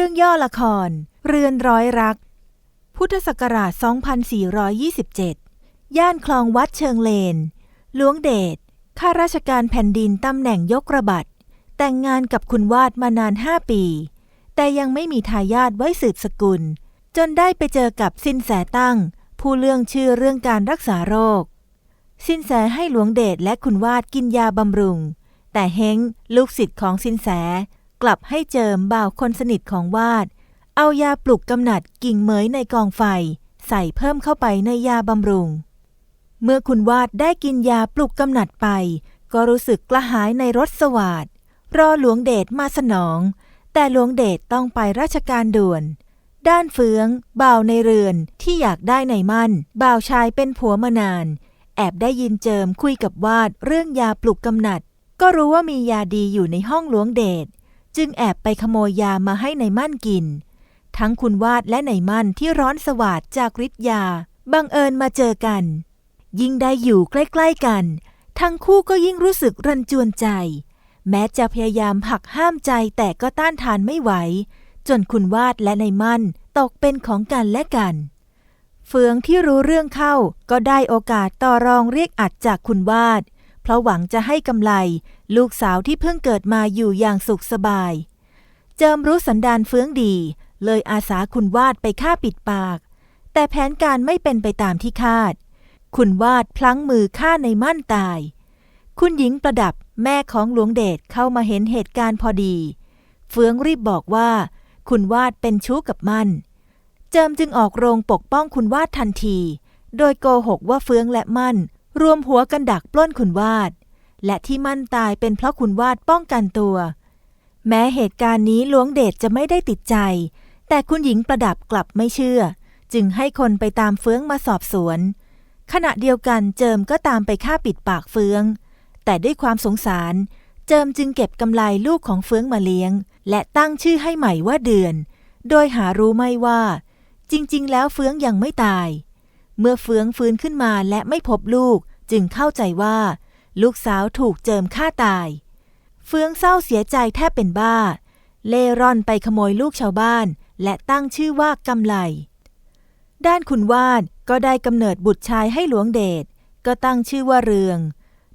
รื่องย่อละคร เรือนร้อยรัก พุทธศักราช 2427 ย่านคลองวัดเชิงเลน หลวงเดช ข้าราชการแผ่นดินตำแหน่งยกระบัด แต่งงานกับคุณวาดมานานห้าปี แต่ยังไม่มีทายาทไว้สืบสกุล จนได้ไปเจอกับสินแสตั้ง ผู้เรื่องชื่อเรื่องการรักษาโรค สินแสให้หลวงเดชและคุณวาดกินยาบำรุง แต่เฮงลูกศิษย์ของสินแส กลับให้เจิมบ่าวคนสนิทของวาด เอายาปลุกกำหนัดกิ่งเหมยในกองไฟ ใส่เพิ่มเข้าไปในยาบำรุง เมื่อคุณวาดได้กินยาปลุกกำหนัดไป ก็รู้สึกกระหายในรถสวาดรอหลวงเดชมาสนอง แต่หลวงเดชต้องไปราชการด่วน ด้านเฟืองบ่าวในเรือนที่อยากได้ในมั่นบ่าวชายเป็นผัวมานาน แอบได้ยินเจิมคุยกับวาดเรื่องยาปลุกกำหนัด ก็รู้ว่ามียาดีอยู่ในห้องหลวงเดช จึงแอบไปขโมยยามาให้ในมั่นกิน ทั้งคุณวาดและในมั่นที่ร้อนสวาดจากฤทธิ์ยา บังเอิญมาเจอกัน ยิ่งได้อยู่ใกล้ๆกัน ทั้งคู่ก็ยิ่งรู้สึกรันจวนใจ แม้จะพยายามหักห้ามใจแต่ก็ต้านทานไม่ไหว จนคุณวาดและในมั่นตกเป็นของกันและกัน เฟืองที่รู้เรื่องเข้าก็ได้โอกาสต่อรองเรียกอัดจากคุณวาด เพราะหวังจะให้กำไร ลูกสาวที่เพิ่งเกิดมาอยู่อย่างสุขสบาย เจิมรู้สันดานเฟืองดี เลยอาสาคุณวาดไปฆ่าปิดปาก แต่แผนการไม่เป็นไปตามที่คาด คุณวาดพลั้งมือฆ่าในมั่นตาย คุณหญิงประดับแม่ของหลวงเดชเข้ามาเห็นเหตุการณ์พอดี เฟืองรีบบอกว่า คุณวาดเป็นชู้กับมั่นเจิมจึงออกโรงปกป้องคุณวาดทันที โดยโกหกว่าเฟืองและมั่น รวมหัวกันดักปล้นคุณวาด และที่มั่นตายเป็นเพราะคุณวาดป้องกันตัว แม้เหตุการณ์นี้หลวงเดชจะไม่ได้ติดใจ แต่คุณหญิงประดับกลับไม่เชื่อ จึงให้คนไปตามเฟืองมาสอบสวน ขณะเดียวกันเจิมก็ตามไปฆ่าปิดปากเฟือง แต่ด้วยความสงสาร เจิมจึงเก็บกำไรลูกของเฟืองมาเลี้ยง และตั้งชื่อให้ใหม่ว่าเดือน โดยหารู้ไม่ว่า จริง ๆ แล้วเฟืองยังไม่ตายเมื่อเฟืองฟื้นขึ้นมาและไม่พบลูก จึงเข้าใจว่า ลูกสาวถูกเจิมฆ่าตาย เฟืองเศร้าเสียใจแทบเป็นบ้า เล่ร่อนไปขโมยลูกชาวบ้าน และตั้งชื่อว่ากำไล ด้านคุณวาดก็ได้กำเนิดบุตรชายให้หลวงเดช ก็ตั้งชื่อว่าเรือง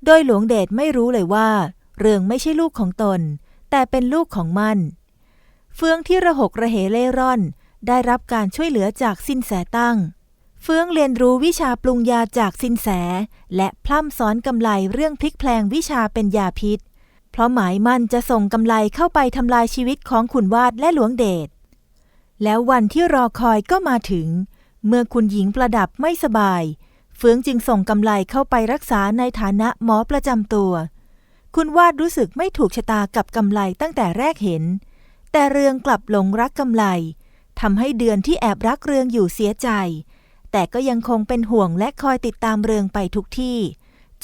โดยหลวงเดชไม่รู้เลยว่า เรืองไม่ใช่ลูกของตน แต่เป็นลูกของมัน เฟืองที่ระหกระเหเล่ร่อน ได้รับการช่วยเหลือจากสินแสตั้ง เฟื่องเรียนรู้วิชาปรุงยาจากสินแส และพร่ำสอนกำไลเรื่องพลิกแพลงวิชาเป็นยาพิษ เพราะหมายมั่นจะส่งกำไลเข้าไปทำลายชีวิตของขุนวาดและหลวงเดช แล้ววันที่รอคอยก็มาถึง เมื่อคุณหญิงประดับไม่สบาย เฟื่องจึงส่งกำไลเข้าไปรักษาในฐานะหมอประจำตัว คุณวาดรู้สึกไม่ถูกชะตากับกำไลตั้งแต่แรกเห็น แต่เรืองกลับหลงรักกำไลทำให้เดือนที่แอบรักเรืองอยู่เสียใจ แต่ก็ยังคงเป็นห่วงและคอยติดตามเรืองไปทุกที่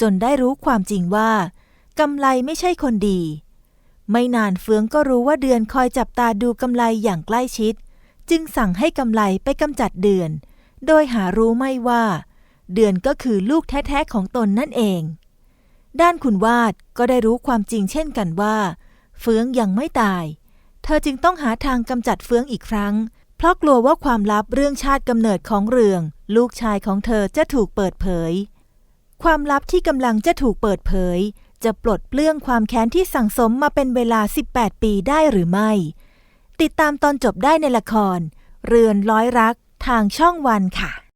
จนได้รู้ความจริงว่ากำไลไม่ใช่คนดี ไม่นานเฟืองก็รู้ว่าเดือนคอยจับตาดูกำไลอย่างใกล้ชิด จึงสั่งให้กำไลไปกำจัดเดือน โดยหารู้ไม่ว่า เดือนก็คือลูกแท้ๆของตนนั่นเอง ด้านคุณวาดก็ได้รู้ความจริงเช่นกันว่า เฟืองยังไม่ตาย เธอจึงต้องหาทางกำจัดเฟืองอีกครั้ง เพราะกลัวว่าความลับเรื่องชาติกำเนิดของเรือง ลูกชายของเธอจะถูกเปิดเผย ความลับที่กำลังจะถูกเปิดเผย จะปลดเปลื้องความแค้นที่สั่งสมมาเป็นเวลา 18 ปีได้หรือไม่ ติดตามตอนจบได้ในละคร เรือนร้อยรักทางช่องวันค่ะ